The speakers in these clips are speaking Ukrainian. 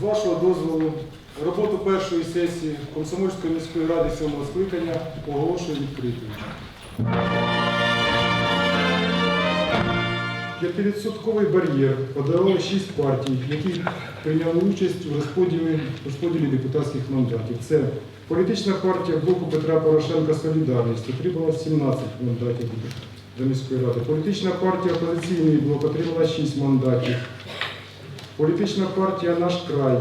З вашого дозволу, роботу першої сесії Комсомольської міської ради сьомого скликання оголошую відкритою. П'ятивідсотковий бар'єр подолали шість партій, які прийняли участь у розподілі, розподілі депутатських мандатів. Це політична партія блоку Петра Порошенка Солідарність отримала 17 мандатів до міської ради. Політична партія Опозиційний блок отримала 6 мандатів. Політична партія Наш край,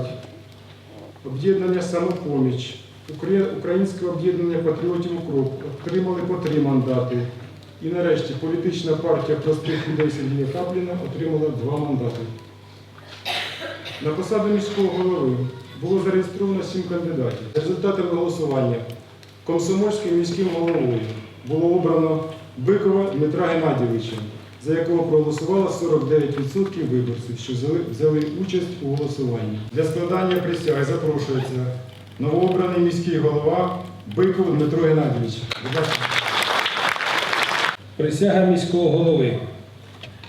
об'єднання самопоміч, Українське об'єднання патріотів Укроп отримали по три мандати. І нарешті політична партія простих людей Сергія Капліна отримала два мандати. На посаду міського голови було зареєстровано сім кандидатів. Результатами голосування комсомольським міським головою було обрано Бикова Дмитра Геннадійовича, за якого проголосувало 49% виборців, що взяли, участь у голосуванні. Для складання присяги запрошується новообраний міський голова Биков Дмитро Геннадійович. Присяга міського голови.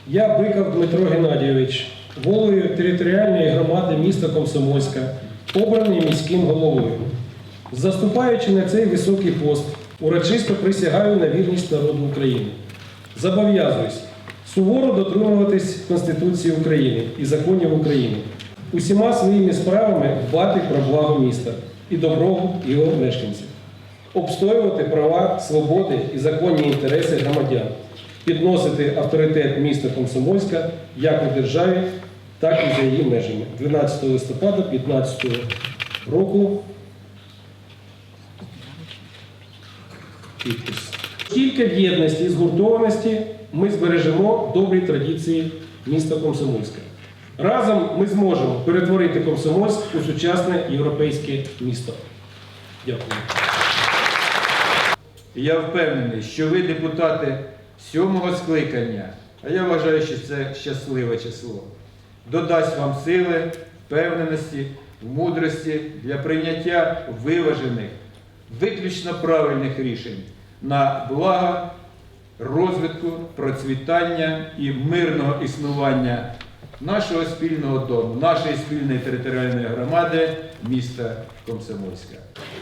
Я Биков Дмитро Геннадійович, головою територіальної громади міста Комсомольська, обраний міським головою. Заступаючи на цей високий пост, урочисто присягаю на вірність народу України. Зобов'язуюсь суворо дотримуватись Конституції України і законів України, усіма своїми справами дбати про благо міста і добробут його мешканців обстоювати права, свободи і законні інтереси громадян, підносити авторитет міста Комсомольська як у державі, так і за її межами. 12 листопада 2015 року. Підпис. Тільки в єдності і згуртованості ми збережемо добрі традиції міста Комсомольська. Разом ми зможемо перетворити Комсомольськ у сучасне європейське місто. Дякую. Я впевнений, що ви депутати сьомого скликання, а я вважаю, що це щасливе число, додасть вам сили, впевненості, мудрості для прийняття виважених, виключно правильних рішень на благо розвитку, процвітання і мирного існування нашого спільного дому, нашої спільної територіальної громади міста Комсомольська.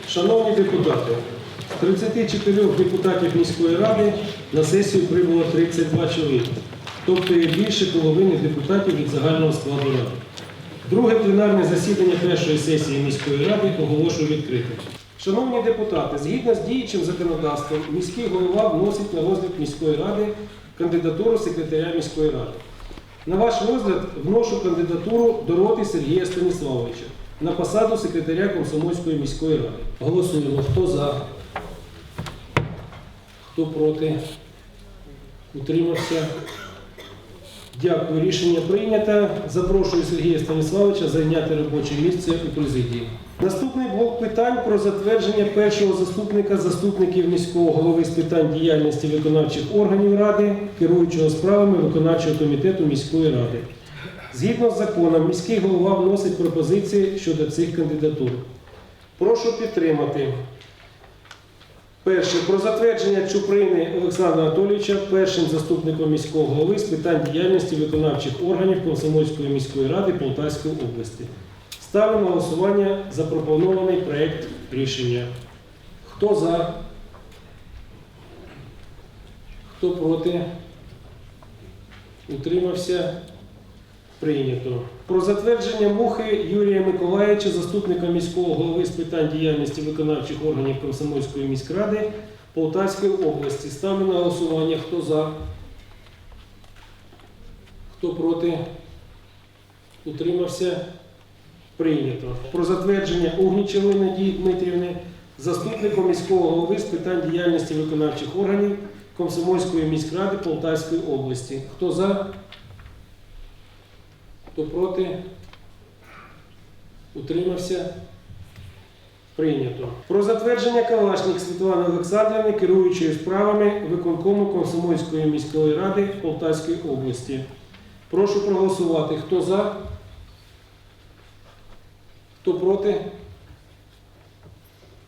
Шановні депутати, з 34 депутатів міської ради на сесію прибуло 32 чоловіка, тобто є більше половини депутатів від загального складу ради. Друге пленарне засідання першої сесії міської ради оголошую відкритим. Шановні депутати, згідно з діючим законодавством, міський голова вносить на розгляд міської ради кандидатуру секретаря міської ради. На ваш розгляд вношу кандидатуру Дороти Сергія Станіславовича на посаду секретаря Комсомольської міської ради. Голосуємо. Хто за? Хто проти? Утримався? Дякую. Рішення прийнято. Запрошую Сергія Станіславовича зайняти робоче місце у президії. Наступний блок питань про затвердження першого заступника заступників міського голови з питань діяльності виконавчих органів ради, керуючого справами виконавчого комітету міської ради. Згідно з законом, міський голова вносить пропозиції щодо цих кандидатур. Прошу підтримати. Перше про затвердження Чуприни Олександра Анатолійовича першим заступником міського голови з питань діяльності виконавчих органів Комсомольської міської ради Полтавської області. Ставлю на голосування запропонований проект рішення. Хто за? Хто проти? Утримався? Прийнято. Про затвердження мухи Юрія Миколаївича, заступника міського голови з питань діяльності виконавчих органів Комсомольської міськради Полтавської області. Ставлю на голосування. Хто за? Хто проти? Утримався? Прийнято. Про затвердження Угнічевої Надії Дмитрівни, заступником міського голови з питань діяльності виконавчих органів Комсомольської міськради Полтавської області. Хто за? Хто проти? Утримався? Прийнято. Про затвердження Калашник Світлани Олександрівни, керуючої справами виконкому Комсомольської міської ради Полтавської області. Прошу проголосувати. Хто за? Хто проти?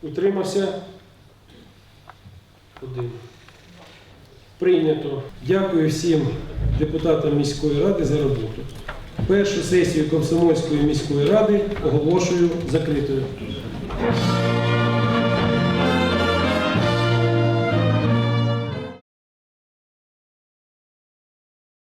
Утримався? Один. Прийнято. Дякую всім депутатам міської ради за роботу. Першу сесію Комсомольської міської ради оголошую закритою.